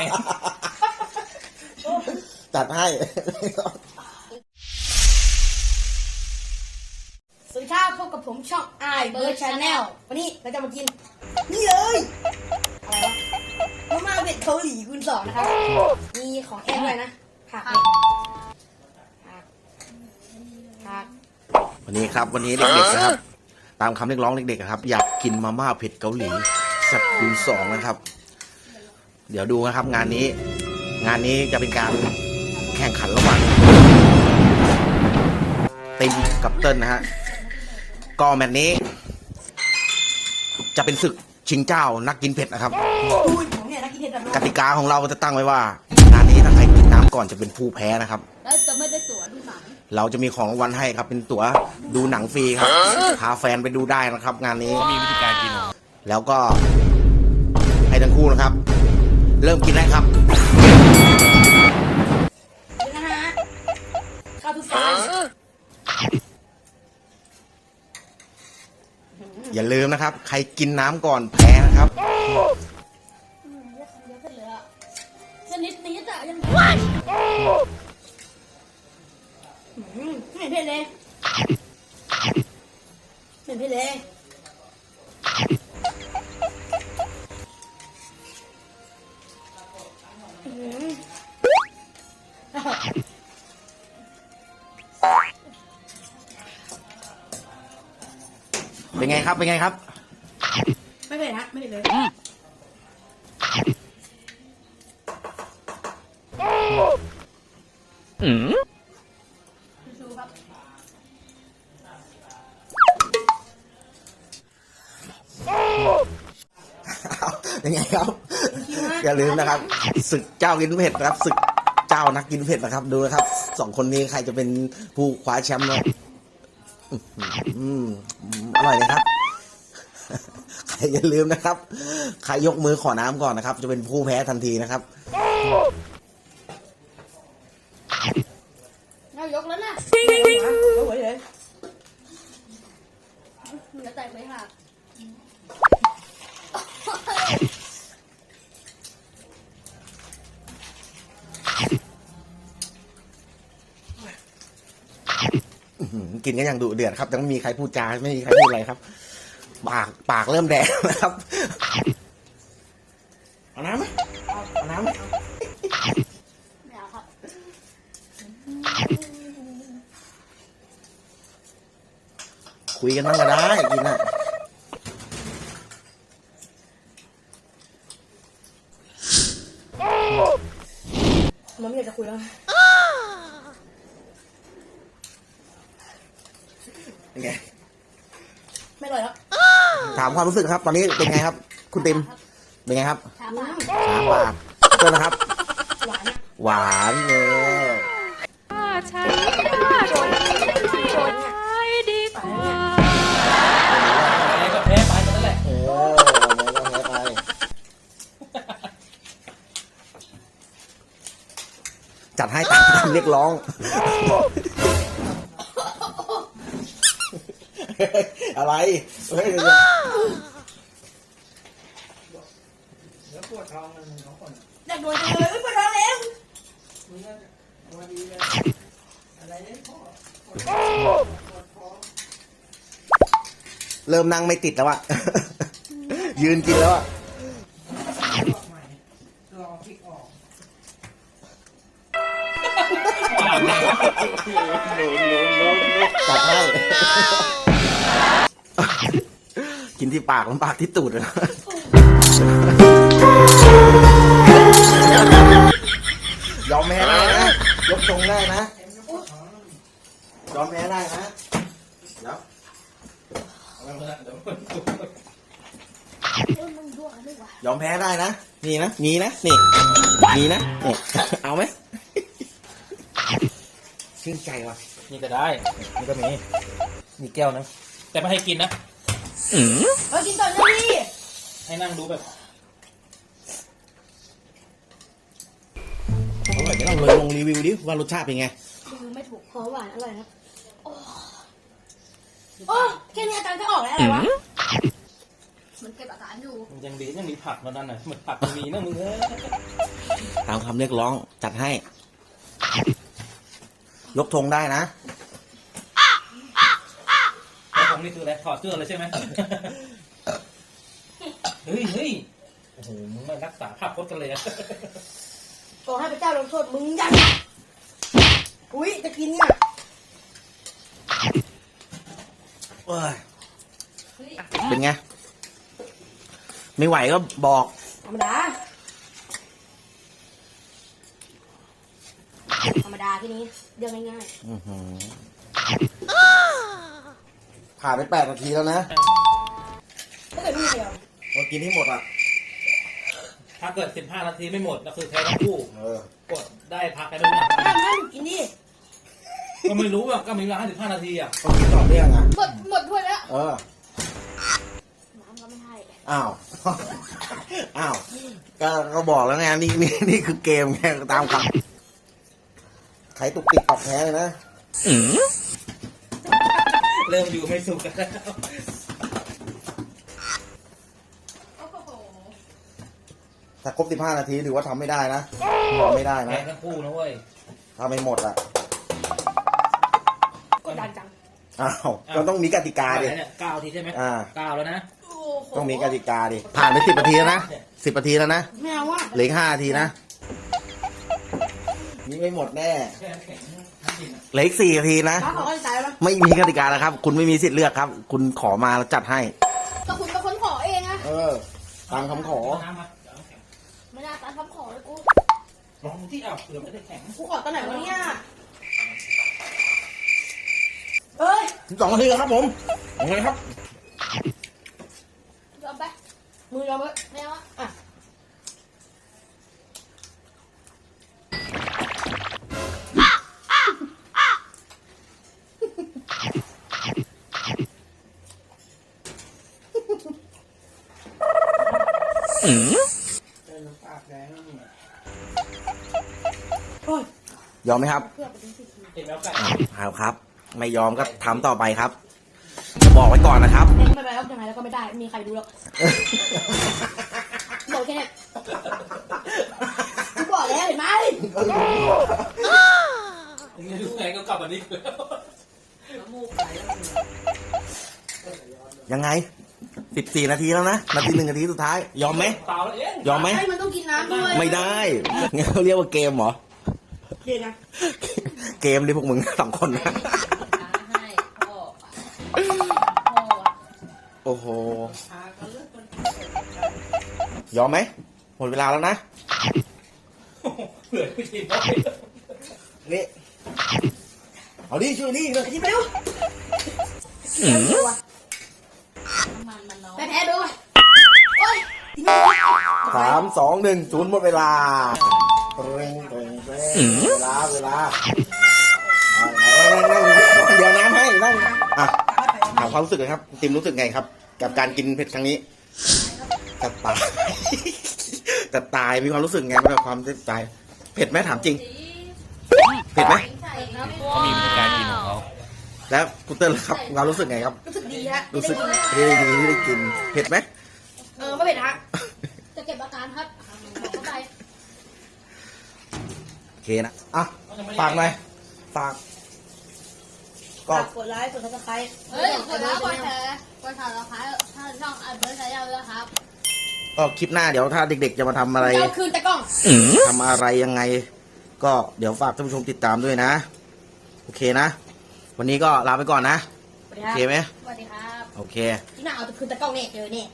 ดงจัดให้ สวัสดีครับพบกับผมช่องไอเบิร์ดชาแนลวันนี้เราจะมากิน นี่เลย อะไรวะมาม่าเบ็ดเกาหลีคูณสองนะครับ มีของแอมด้วยนะผักเนี่ยผักผักวันนี้ครับ วันนี้เด็กๆนะครับ ตามคำเรียกร้องเด็กๆนะครับ อยากกินมาม่าเผ็ดเกาหลีสับคูณสองนะครับ เดี๋ยวดูนะครับ งานนี้ งานนี้จะเป็นการแข่งขันระหว่างติมกับเติ้ลนะฮะก็แมตช์นี้ จะเป็นศึกชิงเจ้านักกินเผ็ดนะครับอุ้ยผมเนี่ยนักกินเห็ดแบบกติกาของเราก็จะตั้งไว้ว่า งานนี้ถ้าใครกินน้ำก่อนจะเป็นผู้แพ้นะครับ แล้วจะไม่ได้ตั๋วดูหนังเราจะมีของรางวัลให้ครับ เป็นตั๋วดูหนังฟรีครับพาแฟนไปดูได้นะครับ งานนี้เขามีวิธีการกินของแล้วก็ให้ทั้งคู่นะครับ เริ่มกินได้ครับนี่นะฮะข้าวทุกจานอย่าลืมนะครับ ใครกินน้ำก่อนแพ้นะครับชนิดนี้จะยังอืมไม่เผ็ดเลย เป็นไงครับ เป็นไงครับ ไม่เผ็ดฮะไม่เผ็ดเลยดูครับเป็นไงครับ อย่าลืมนะครับศึกเจ้ากินเผ็ดนะครับศึกเจ้านักกินเผ็ดนะครับ ดูนะครับสองคนนี้ใครจะเป็นผู้คว้าแชมป์เนี่ยอืม่อยนะครับ ใครอย่าลืมนะครับ ใครยกมือขอน้ำก่อนนะครับ จะเป็นผู้แพ้ทันทีนะครับ เรายกแล้วนะ เอาไว้เลย มันจะแตกไปค่ะ อื้อหือ กินกันอย่างดุเดือดครับยังไม่มีใครพูดจาไม่มีใครพูดอะไรครับ ปากปากเริ่มแดงนะครับเอาน้ำไหมเอาน้ำไหมไม่เอาครับคุยกันบ้างก็ได้กินอะ มันไม่อยากจะคุยแล้วนะ เป็นไงไม่อร่อยแล้วถามความรู้สึกครับ ตอนนี้เป็นไงครับ คุณติมเป็นไงครับถามมาช้าปากเพื่อนนะครับ หวานนะหวานเนอะฉันว่าฉันไปดีกว่าอะไรก็แพ้ไปกันนั่นแหละ เออวันนี้ก็แพ้ไปจัดให้ตามคำเรียกร้อง อะไรเฮ้ยอยากโดนจังเลยไม่ปวดท้องแล้วเริ่มนั่งไม่ติดแล้วอะยืนกินแล้วอะ นที่ปากมันปากที่ตูดเลยนะยอมแพ้ได้นะ ยกทรงได้นะ ยอมแพ้ได้นะเดี๋ยวยอมแพ้ได้นะ นี่นะ มีนะ นี่ มีนะนี่เอาไหมชื่นใจว่ะ นี่ก็ได้ นี่ก็มี มีแก้วนะ แต่ไม่ให้กินนะ เออกินต่อเลยดิให้นั่งดูแบบอร่อยเดี๋ยวเราเลยลงรีวิวดิว่ารสชาติเป็นไงดูไม่ถูกหอมหวานอร่อยนะโอ้โอ้แค่นี้อาการก็ออกแล้วอะไรวะมันเก็บอาการอยู่มันยังดียังมีผักมาดันหน่อยเหมือนผักมันมีนะมึงเอ้ยตามคำเรียกร้องจัดให้ ยกธงได้นะ แล้วผมนี่คืออะไรถอดเสื้อเลยใช่ไหมเฮ้ยเฮ้ยโอ้โหมึงไม่รักษาภาพพจน์กันเลยอะขอให้พระเจ้าลงโทษมึงยังอุ้ยจะกินเนี่ยเอ้ยเป็นไง ไม่ไหวก็บอก ธรรมดา ธรรมดาที่นี้เรื่องง่ายอื้อหือ ผ่านไปแปดนาทีแล้วนะๆถ้าเกิดมีเดียวเรากินให้หมดอะ ถ้าเกิด 15 นาทีไม่หมดก็คือแพ้ทั้งคู่ เออ กดได้พักไปด้วยนะห้ามห้ามกินดิก็ไม่รู้อะก็มีเวลา55 นาทีอะต้องกินต่อเนื่องอะ หมดหมดถ้วยแล้วเออ น้ำก็ไม่ให้อ้าว อ้าว ก็ก็บอกแล้วไงนี่นี่นี่คือเกมไงตามคำใครตุกติกปรับแพ้เลยนะ เริ่มอยู่ไม่สุขกันแล้วโอ้โหถ้าครบ 15 นาทีถือว่าทำไม่ได้นะทำไม่ได้แพ้นะทั้งคู่นะเว้ยถ้าไม่หมดอะกดดันจังอ้าว ก็ต้องมีกติกาดิ เนี่ยเก้าทีใช่ไหมอ่า เก้าแล้วนะ โอ้โหต้องมีกติกาดิผ่านไปสิบนาทีแล้วนะสิบนาทีแล้วนะไม่เอาว่ะเหลืออกห้านาทีนะ นี่ไม่หมดแน่แค่แข็งทั้งดินอะเหลืออีกสี่นาทีนะ ป้าขอข้อสายแล้วนะไม่มีกติกาแล้วครับ คุณไม่มีสิทธิ์เลือกครับ คุณขอมาแล้วจัดให้ ก็คุณเป็นคนขอเองอะเออ ตามคำขอน้ำมาเดี๋ยวเอาน้ำแข็งไม่น่าตามคำขอเลยกู ลองที่เอาเผื่อไม่ได้แข็งกูขอตอนไหนวะเนี่ยเอ้ยสองนาทีแล้วครับผมยังไงครับ ยอมไปมือยอมเว้ยไม่เอาอะอะ อ้ยยอมไหมครับเห็นแล้วไก่อ้าวครับ ไม่ยอมก็ทำต่อไปครับ จะบอกไว้ก่อนนะครับเล่นไม่ไปแล้วยังไงแล้วก็ไม่ได้ มีใครดูหรอกบอกแค่เนี้ยกูบอกแล้วเห็นไหมมึงจะดูไงก็กลับมานี่แล้วยังไง สิบสี่นาทีแล้วนะ นาทีหนึ่งนาทีสุดท้าย ยอมไหม เปล่าแล้วเองยอมไหม ให้มันต้องกินน้ำด้วยไม่ได้งั้นเขาเรียกว่าเกมเหรอ เดี๋ยวนะเกมดิพวกมึง สองคนนะ ให้พ่อพ่ออะโอ้โหยอมไหม หมดเวลาแล้วนะ เหลือไม่ทีน้อยนี่ เอาดิช่วยดิเลยกินไปดูน้ สามสองหนึ่งศูนย์หมดเวลาเร่งเร่งเร่งเวลาเวลาเอานั่งนั่งนั่งเดี๋ยวน้ำให้นั่งอะถามความรู้สึกเลยครับติมรู้สึกไงครับ กับการกินเผ็ดครั้งนี้จะตายจะตายมีความรู้สึกไงกับความจะตายเผ็ดไหมถามจริงเผ็ดไหมใส่ครับเขามีวิธีการกินของเขาแล้วคุณเติ้ลล่ะครับความรู้สึกไงครับ รู้สึกดีฮะรู้สึกที่ได้กินดีที่ได้กินเผ็ดไหมเออไม่เป็นฮะจะเก็บอาการครับเข้าไป โอ เคนะ อะ ฝากหน่อย ฝาก ก็ ฝากกดไลค์กดซับสไครต์เฮ้ยกดแล้วกดแชร์กดถ่ายเราขายถ้าช่องอันเบอร์ใช้ยาวเลยครับก็คลิปหน้าเดี๋ยวถ้าเด็ก ๆ จะมาทำอะไร เจ้าคืนตะกล้อง ทำอะไรยังไง ก็เดี๋ยวฝากท่านผู้ชมติดตามด้วยนะ โอเคนะ วันนี้ก็ลาไปก่อนนะ สวัสดีโอครับเคไหมสวัสดีครับโอเค ที่หน้าเอาคืนตะกล้องเนี่ยเจอเนี่ย